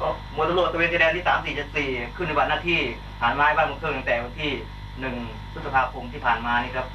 ก็หมวดตำรวจตระเวนชายแดนที่สามสี่จ็ดสี่ขึ้นในบัตรหน้าที่ฐานไม้บ้านมืองเครื่องตั้งแต่วันที่หนึ่งพฤษภาคมที่ผ่านมานี่ครับ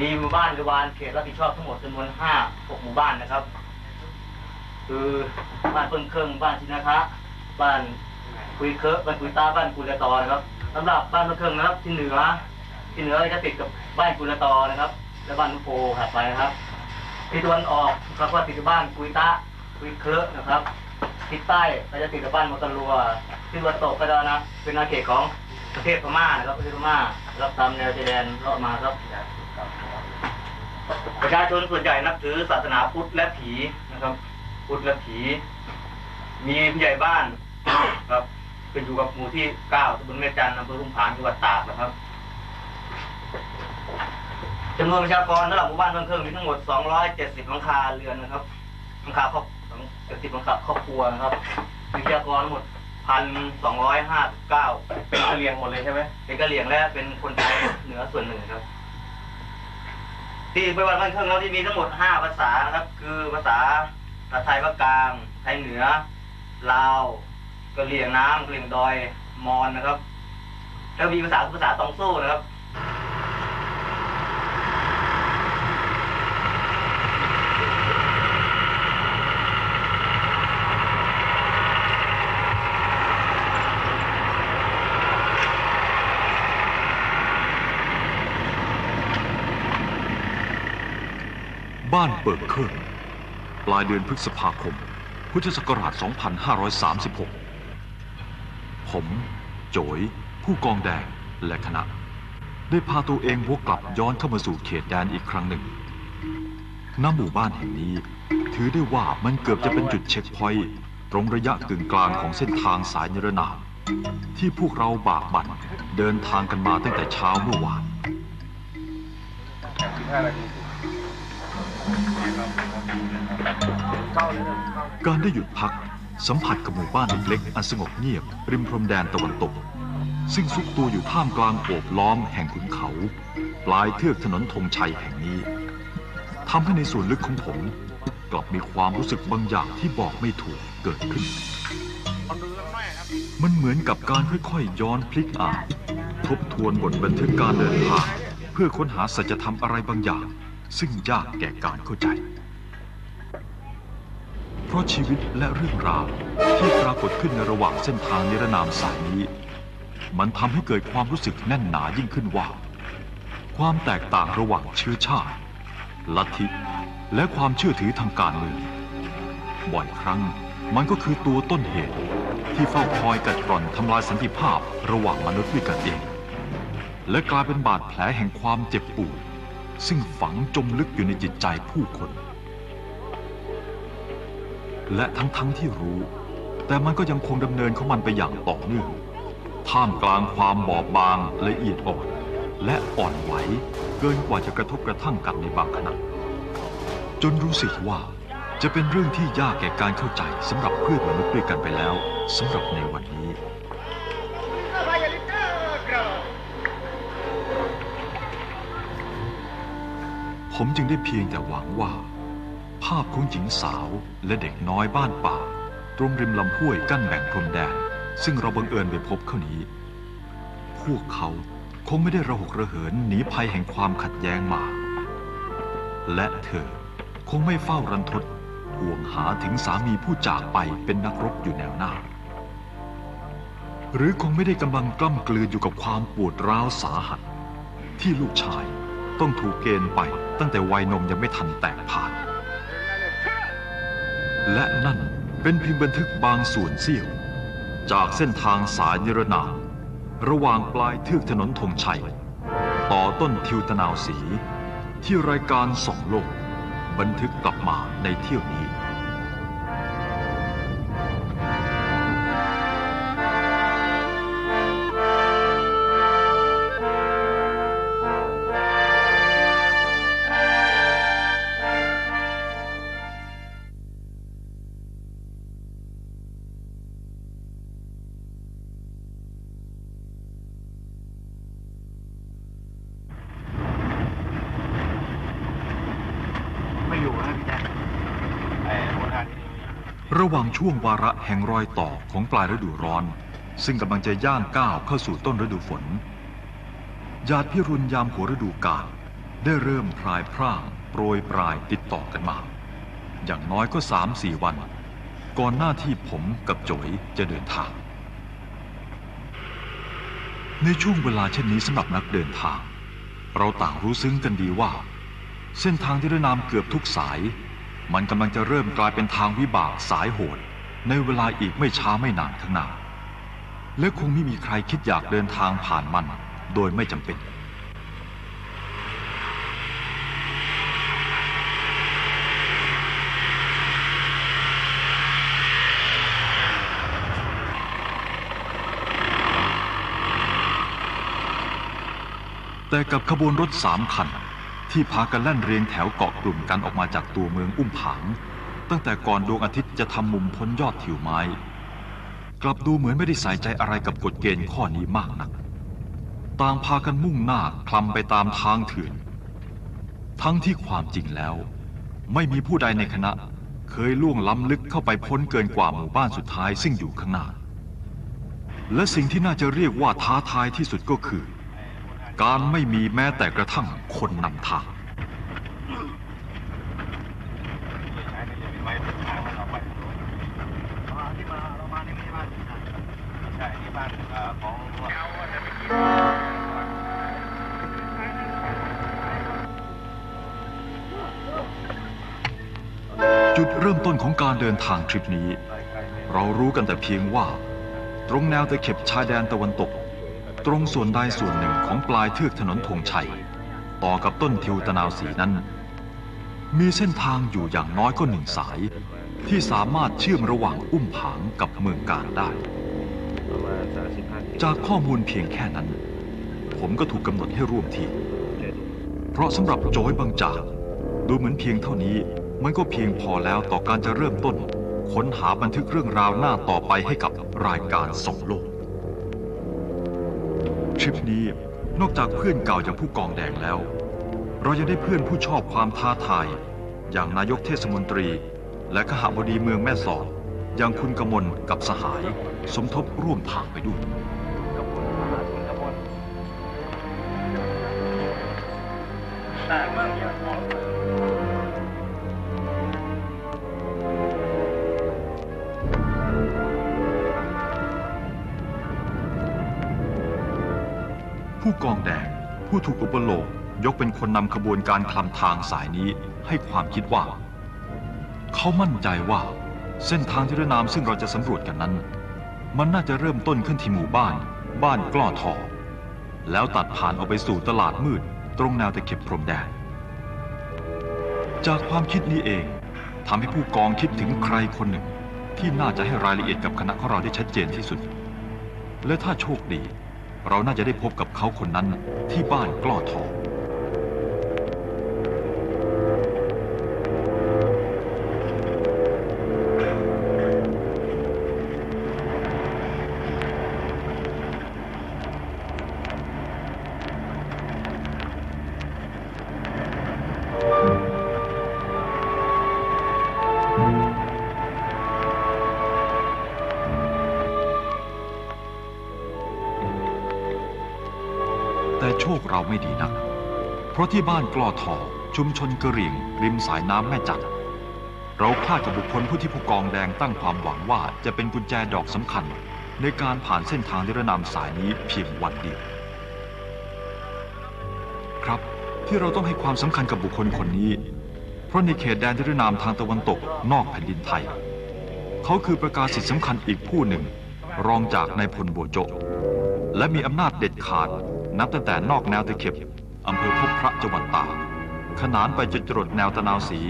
มีหมู่บ้านบริวารเขตรับผิดชอบทั้งหมดจำนวนห้าหกหมู่บ้านนะครับ คือบ้านเพิ่งเครื่องบ้านชินะคะบ้านคุยเคอะบ้านคุยตาบ้านกุลตอนะครับสำหรับบ้านเพิ่งเครื่องนะครับที่เหนือที่เหนือจะติดกับบ้านกุลตอนะครับ และบ้านนุโพถัดไปนะครับทิศตะวันออกครับก็ติดกับบ้านกุยตะกุยเคอะนะครับ ทิศใต้ก็จะติดกับบ้านมอตะลัวทิศตะวันตกก็จะนะ เป็นอาเขตของประเทศพม่านะครับประเทศพม่ารับตามแนวชายแดนเลาะมาครับ ประชาชนส่วนใหญ่นับถือศาสนาพุทธและผีนะครับ พุทธและผี มีผู้ใหญ่บ้านครับเป็นอยู่กับหมู่ที่เก้าตำบลแม่จันทร์อำเภอรุ่งผางจังหวัดตากนะครับจำนวนประชากรสำหรับหมู่บ้านเมืองเครื่องมีทั้งหมด 270หลังคาเรือนนะครับหลังคาครอบ 70หลังคาครอบครัวนะครับมีประชากรทั้งหมด1,259เป็นกะเหรียงหมดเลยใช่ไหมเป็นกะเหรี่ยงและเป็นคนไทยเหนือส่วนหนึ่งครับ ที่ไปวันบ้านเครื่องเราที่มีทั้งหมดห้าภาษานะครับ คือภาษาภาษาไทยภาคกลาง ไทยเหนือลาวกะเหรี่ยงน้ำกะเหรี่ยงดอยมอญนะครับ แล้วมีภาษาภาษาตองโซ่นะครับ บ้านเปิดเครื่องปลายเดือนพฤษภาคม พุทธศักราช 2536 ผมโจย ผู้กองแดง และคณะ ได้พาตัวเองวกกลับย้อนเข้ามาสู่เขตแดนอีกครั้งหนึ่งณหมู่บ้านแห่งนี้ ถือได้ว่ามันเกือบจะเป็นจุดเช็คพอยต์ตรงระยะกึ่งกลางของเส้นทางสายนิรนามที่พวกเราบากบั่นเดินทางกันมาตั้งแต่เช้าเมื่อวาน15นาที การได้หยุดพักสัมผัสกับหมู่บ้านเล็กๆอันสงบเงียบ ริมพรมแดนตะวันตก ซึ่งซุกตัวอยู่ท่ามกลางโอบล้อมแห่งขุนเขา ปลายเทือกถนนธงชัยแห่งนี้ทำให้ในส่วนลึกของผม กลับมีความรู้สึกบางอย่างที่บอกไม่ถูกเกิดขึ้น มันเหมือนกับการค่อยๆย้อนพลิกอ่านทบทวนบทบันทึกการเดินทางเพื่อค้นหาสัจธรรมอะไรบางอย่าง ซึ่งยากแก่การเข้าใจ เพราะชีวิตและเรื่องราวที่ปรากฏขึ้นในระหว่างเส้นทางนิรนามสายนี้ มันทำให้เกิดความรู้สึกแน่นหนายิ่งขึ้นว่า ความแตกต่างระหว่างเชื้อชาติ ลัทธิและความเชื่อถือทางการเมืองบ่อยครั้งมันก็คือตัวต้นเหตุที่เฝ้าคอยกัดกร่อนทำลายสันติภาพระหว่างมนุษย์ด้วยกันเอง และกลายเป็นบาดแผลแห่งความเจ็บปวด ซึ่งฝังจมลึกอยู่ในจิตใจผู้คน และทั้งๆทที่รู้ แต่มันก็ยังคงดำเนินของมันไปอย่างต่อเนื่อง ท่ามกลางความบอบบางละเอียดอ่อน และอ่อนไหวเกินกว่าจะกระทบกระทั่งกันในบางขณะจนรู้สึกว่าจะเป็นเรื่องที่ยากแก่การเข้าใจสำหรับเพื่อนมนุษย์ด้วยกันไปแล้วสำหรับในวันนี้ ผมจึงได้เพียงแต่หวังว่า ภาพของหญิงสาวและเด็กน้อยบ้านป่า ตรงริมลำห้วยกั้นแบ่งพรมแดน ซึ่งเราบังเอิญไปพบเขานี้ พวกเขาคงไม่ได้ระหกระเหินหนีภัยแห่งความขัดแย้งมา และเธอคงไม่เฝ้ารันทดห่วงหาถึงสามีผู้จากไปเป็นนักรบอยู่แนวหน้า หรือคงไม่ได้กำลังกล้ำกลืนอยู่กับความปวดร้าวสาหัส ที่ลูกชาย ต้องถูกเกณฑ์ไปตั้งแต่วัยนมยังไม่ทันแตกผ่าน และนั่นเป็นพิมพ์บันทึกบางส่วนเสี้ยว จากเส้นทางสายนิรนามระหว่างปลายเทือกถนนธงชัย ต่อต้นทิวตะนาวสี ที่รายการสองโลก บันทึกกลับมาในเที่ยวนี้ ระหว่างช่วงวาระแห่งรอยต่อของปลายฤดูร้อน ซึ่งกำลังจะย่างก้าวเข้าสู่ต้นฤดูฝน ญาติพิรุณยามหัวฤดูกาลได้เริ่มพลายพร่างโปรยปลายติดต่อกันมา อย่างน้อยก็สามสี่วัน ก่อนหน้าที่ผมกับโจยจะเดินทาง ในช่วงเวลาเช่นนี้สำหรับนักเดินทาง เราต่างรู้ซึ้งกันดีว่า เส้นทางที่ได้นามเกือบทุกสาย มันกำลังจะเริ่มกลายเป็นทางวิบากสายโหด ในเวลาอีกไม่ช้าไม่นานข้างหน้า และคงไม่มีใครคิดอยากเดินทางผ่านมัน โดยไม่จำเป็น แต่กับขบวนรถสามคัน ที่พากันแล่นเรียงแถวเกาะกลุ่มกันออกมาจากตัวเมืองอุ้มผาง ตั้งแต่ก่อนดวงอาทิตย์จะทำมุมพ้นยอดถิวไม้ กลับดูเหมือนไม่ได้ใส่ใจอะไรกับกฎเกณฑ์ข้อนี้มากนัก ต่างพากันมุ่งหน้าคลำไปตามทางเถื่อน ทั้งที่ความจริงแล้ว ไม่มีผู้ใดในคณะเคยล่วงล้ำลึกเข้าไปพ้นเกินกว่าหมู่บ้านสุดท้ายซึ่งอยู่ข้างหน้า และสิ่งที่น่าจะเรียกว่าท้าทายที่สุดก็คือ การไม่มีแม้แต่กระทั่งคนนำทาง จุดเริ่มต้นของการเดินทางทริปนี้ เรารู้กันแต่เพียงว่า ตรงแนวตะเข็บชายแดนตะวันตก ตรงส่วนใดส่วนหนึ่งของปลายเทือกถนนธงชัย ต่อกับต้นทิวตะนาวสีนั้น มีเส้นทางอยู่อย่างน้อยก็หนึ่งสาย ที่สามารถเชื่อมระหว่างอุ้มผางกับเมืองการได้ จากข้อมูลเพียงแค่นั้น ผมก็ถูกกำหนดให้ร่วมทีมเพราะสำหรับโจยบางจาก ดูเหมือนเพียงเท่านี้มันก็เพียงพอแล้วต่อการจะเริ่มต้น ค้นหาบันทึกเรื่องราวหน้าต่อไปให้กับรายการสองโลก ทริปนี้นอกจากเพื่อนเก่าอย่างผู้กองแดงแล้ว เรายังได้เพื่อนผู้ชอบความท้าทาย อย่างนายกเทศมนตรี และขหบดีเมืองแม่สอดอย่างคุณกมลกับสหาย สมทบร่วมทางไปด้วย ผู้กองแดง ผู้ถูกอุปโลกยกเป็นคนนำขบวนการคลำทางสายนี้ให้ความคิดว่า เขามั่นใจว่า เส้นทางที่ระนามซึ่งเราจะสำรวจกันนั้น มันน่าจะเริ่มต้นขึ้นที่หมู่บ้าน บ้านกล้อทอ แล้วตัดผ่านออกไปสู่ตลาดมืด ตรงแนวตะเข็บพรมแดน จากความคิดนี้เองทำให้ผู้กองคิดถึงใครคนหนึ่ง ที่น่าจะให้รายละเอียดกับคณะของเราได้ชัดเจนที่สุด และถ้าโชคดี เราน่าจะได้พบกับเขาคนนั้นที่บ้านกล้อทอง โชคเราไม่ดีนัก เพราะที่บ้านกลอทอชุมชนกระเหรี่ยง ริมสายน้ำแม่จันเราพลาดกับบุคคลผู้ที่ผู้กองแดงตั้งความหวังว่าจะเป็นกุญแจดอกสำคัญ ในการผ่านเส้นทางนิรนามสายนี้เพียงวันเดียวครับที่เราต้องให้ความสำคัญกับบุคคลคนนี้ เพราะในเขตแดนนิรนามทางตะวันตกนอกแผ่นดินไทย เขาคือประกาศสิทธิสำคัญอีกผู้หนึ่ง รองจากนายพลโบโจและมีอำนาจเด็ดขาด นับตั้งแต่นอกแนวตะเข็บอำเภอพบพระจังหวัดตากขนานไปจนจรดแนวตะนาวสี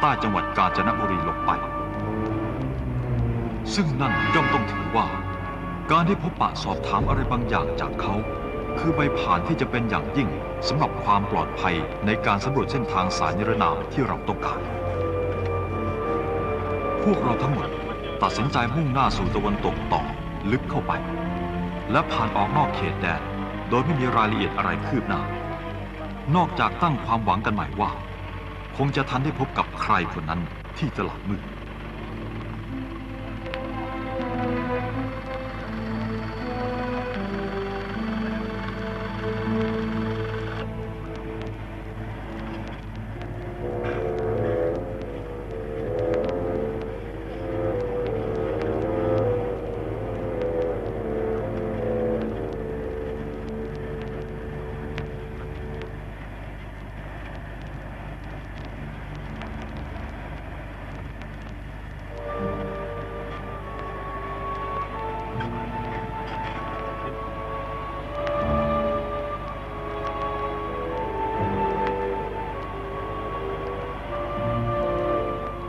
ใต้จังหวัดกาญจนบุรีลงไป ซึ่งนั่นย่อมต้องถือว่า การที่พบปะสอบถามอะไรบางอย่างจากเขา คือใบผ่านที่จะเป็นอย่างยิ่งสำหรับความปลอดภัยในการสำรวจเส้นทางสายนิรนามที่เราต้องการ พวกเราทั้งหมดตัดสินใจมุ่งหน้าสู่ตะวันตกต่อลึกเข้าไป และผ่านออกนอกเขตแดน โดยไม่มีรายละเอียดอะไรคืบหน้า นอกจากตั้งความหวังกันใหม่ว่า คงจะทันได้พบกับใครคนนั้นที่ตลาดมืด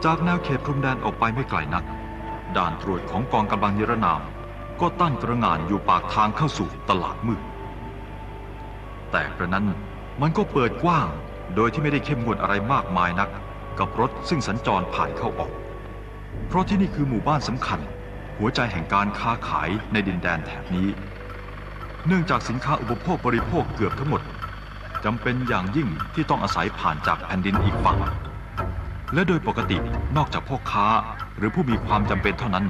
จากแนวเขตพรมแดนออกไปไม่ไกลนัก ด่านตรวจของกองกำลังนิรนาม ก็ตั้งกระงานอยู่ปากทางเข้าสู่ตลาดมืด แต่กระนั้นมันก็เปิดกว้าง โดยที่ไม่ได้เข้มงวดอะไรมากมายนัก กับรถซึ่งสัญจรผ่านเข้าออก เพราะที่นี่คือหมู่บ้านสำคัญ หัวใจแห่งการค้าขายในดินแดนแถบนี้ เนื่องจากสินค้าอุปโภคบริโภคเกือบทั้งหมดจำเป็นอย่างยิ่งที่ต้องอาศัยผ่านจากแผ่นดินอีกฝั่ง และโดยปกตินอกจากพ่อค้าหรือผู้มีความจำเป็นเท่านั้น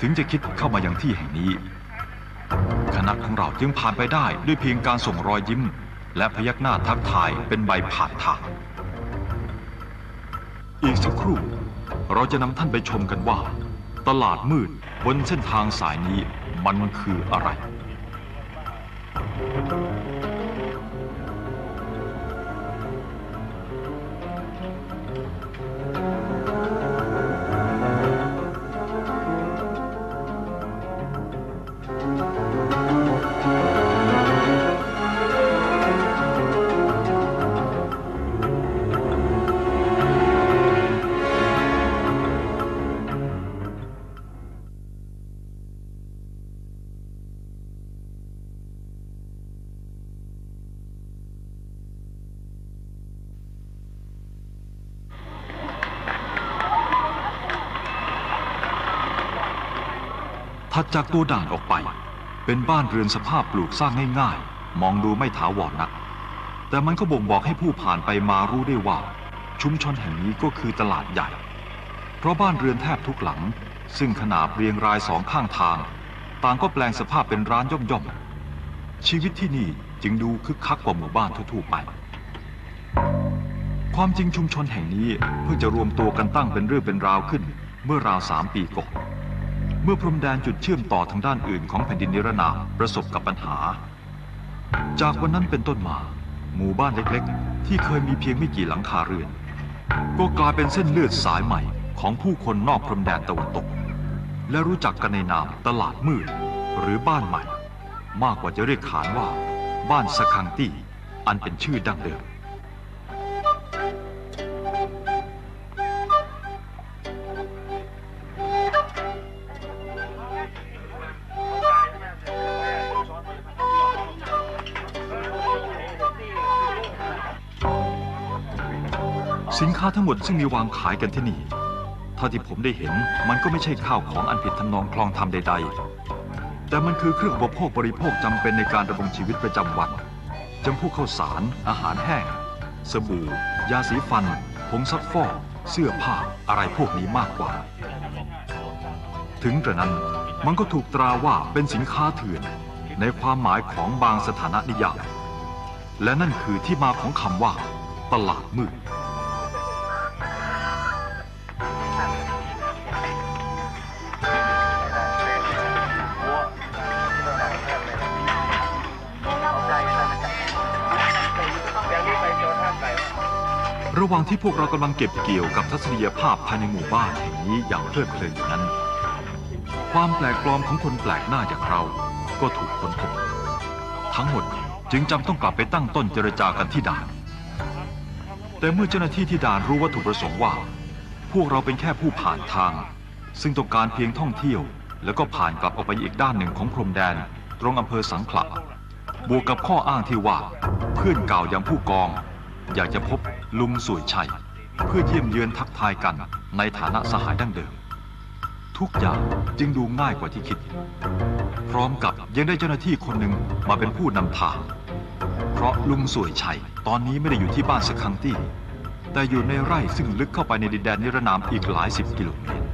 ถึงจะคิดเข้ามายังที่แห่งนี้ คณะของเราจึงผ่านไปได้ด้วยเพียงการส่งรอยยิ้ม และพยักหน้าทักทายเป็นใบผ่านทาง อีกสักครู่ เราจะนำท่านไปชมกันว่า ตลาดมืดบนเส้นทางสายนี้มันคืออะไร ถัดจากตัวด่านออกไป เป็นบ้านเรือนสภาพปลูกสร้างง่ายๆ มองดูไม่ถาวรนัก แต่มันก็บ่งบอกให้ผู้ผ่านไปมารู้ได้ว่า ชุมชนแห่งนี้ก็คือตลาดใหญ่ เพราะบ้านเรือนแทบทุกหลัง ซึ่งขนาบเรียงรายสองข้างทาง ต่างก็แปลงสภาพเป็นร้านย่อมๆ ชีวิตที่นี่จึงดูคึกคักกว่าหมู่บ้านทั่วๆไป ความจริงชุมชนแห่งนี้เพิ่งจะรวมตัวกันตั้งเป็นเรื่องเป็นราวขึ้นเมื่อราวสามปีก่อน เมื่อพรมแดนจุดเชื่อมต่อทางด้านอื่นของแผ่นดินนิรนามประสบกับปัญหา จากวันนั้นเป็นต้นมา หมู่บ้านเล็กๆ ที่เคยมีเพียงไม่กี่หลังคาเรือน ก็กลายเป็นเส้นเลือดสายใหม่ของผู้คนนอกพรมแดนตะวันตก และรู้จักกันในนามตลาดมืด หรือบ้านใหม่ มากกว่าจะเรียกขานว่า บ้านสคังตี้อันเป็นชื่อดั้งเดิม สินค้าทั้งหมดซึ่งมีวางขายกันที่นี่เท่าที่ผมได้เห็นมันก็ไม่ใช่ข้าวของอันผิดทำนองคลองธรรมใด ๆ แต่มันคือเครื่องอุปโภคบริโภคจำเป็นในการดำรงชีวิตประจำวันจำพวกข้าวสาร อาหารแห้ง สบู่ ยาสีฟัน ผงซักฟอก เสื้อผ้า อะไรพวกนี้มากกว่า ถึงกระนั้นมันก็ถูกตราว่าเป็นสินค้าเถื่อนในความหมายของบางสถานะนิยาม และนั่นคือที่มาของคำว่า ตลาดมืด ระหว่างที่พวกเรากำลังเก็บเกี่ยวกับทัศนียภาพภายในหมู่บ้านแห่งนี้อย่างเพลิดเพลินอยู่นั้น ความแปลกปลอมของคนแปลกหน้าอย่างเราก็ถูกค้นพบทั้งหมดจึงจำต้องกลับไปตั้งต้นเจรจากันที่ด่าน แต่เมื่อเจ้าหน้าที่ที่ด่านรู้วัตถุประสงค์ว่า พวกเราเป็นแค่ผู้ผ่านทาง ซึ่งต้องการเพียงท่องเที่ยว แล้วก็ผ่านกลับออกไปอีกด้านหนึ่งของพรมแดน ตรงอำเภอสังขละบวกกับข้ออ้างที่ว่า เพื่อนเก่าอย่างผู้กอง อยากจะพบลุงสวยชัย เพื่อเยี่ยมเยือนทักทายกันในฐานะสหายดั้งเดิม ทุกอย่างจึงดูง่ายกว่าที่คิด พร้อมกับยังได้เจ้าหน้าที่คนหนึ่งมาเป็นผู้นำทาง เพราะลุงสวยชัย ตอนนี้ไม่ได้อยู่ที่บ้านสคังตี้ แต่อยู่ในไร่ซึ่งลึกเข้าไปในดินแดนนิรนามอีกหลายสิบกิโลเมตร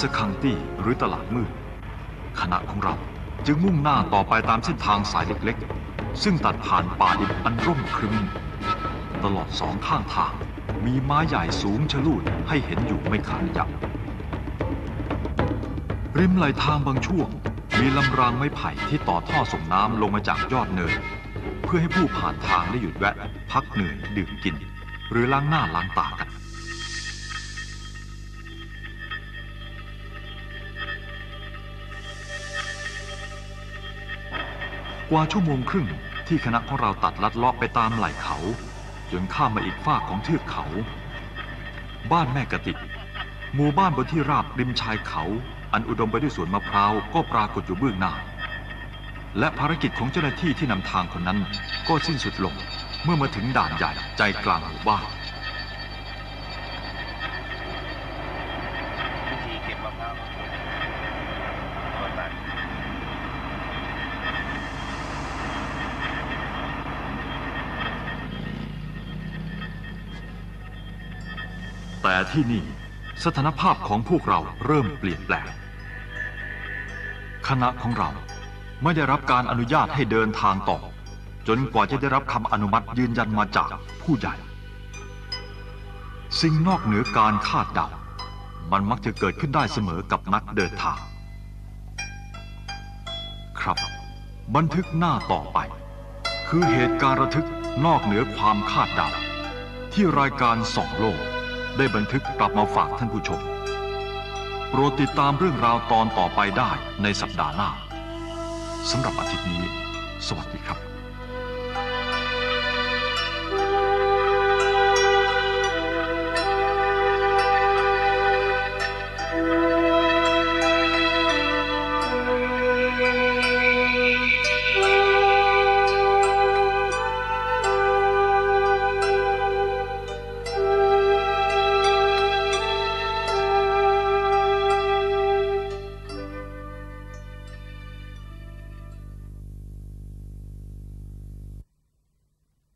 สคังตี้หรือตลาดมืด คณะของเราจึงมุ่งหน้าต่อไปตามเส้นทางสายเล็กๆ ซึ่งตัดผ่านป่าดิบอันร่มครึม ตลอดสองข้างทางมีไม้ใหญ่สูงชะลูดให้เห็นอยู่ไม่ขาดระยะริมไหลทางบางช่วง มีลำรางไม้ไผ่ที่ต่อท่อส่งน้ำลงมาจากยอดเนิน เพื่อให้ผู้ผ่านทางได้หยุดแวะ พักเหนื่อยดื่มกิน หรือล้างหน้าล้างตากัน กว่าชั่วโมงครึ่งที่คณะของเราตัดลัดเลาะไปตามไหล่เขา จนข้ามมาอีกฝากของเทือกเขา บ้านแม่กะติกหมู่บ้านบนที่ราบริมชายเขา อันอุดมไปด้วยสวนมะพร้าวก็ปรากฏอยู่เบื้องหน้า และภารกิจของเจ้าหน้าที่ที่นำทางคนนั้น ก็สิ้นสุดลงเมื่อมาถึงด่านใหญ่ใจกลางหมู่บ้าน วิธีเก็บมะพร้าวก็ตัด แต่ที่นี่สถานภาพของพวกเราเริ่มเปลี่ยนแปลง คณะของเราไม่ได้รับการอนุญาตให้เดินทางต่อ จนกว่าจะได้รับคำอนุมัติยืนยันมาจากผู้ใหญ่ สิ่งนอกเหนือการคาดเดามันมักจะเกิดขึ้นได้เสมอกับนักเดินทาง ครับ บันทึกหน้าต่อไป คือเหตุการณ์ระทึกนอกเหนือความคาดเดาที่รายการสองโลก ได้บันทึกกลับมาฝากท่านผู้ชม โปรดติดตามเรื่องราวตอนต่อไปได้ในสัปดาห์หน้าสำหรับอาทิตย์นี้ สวัสดีครับ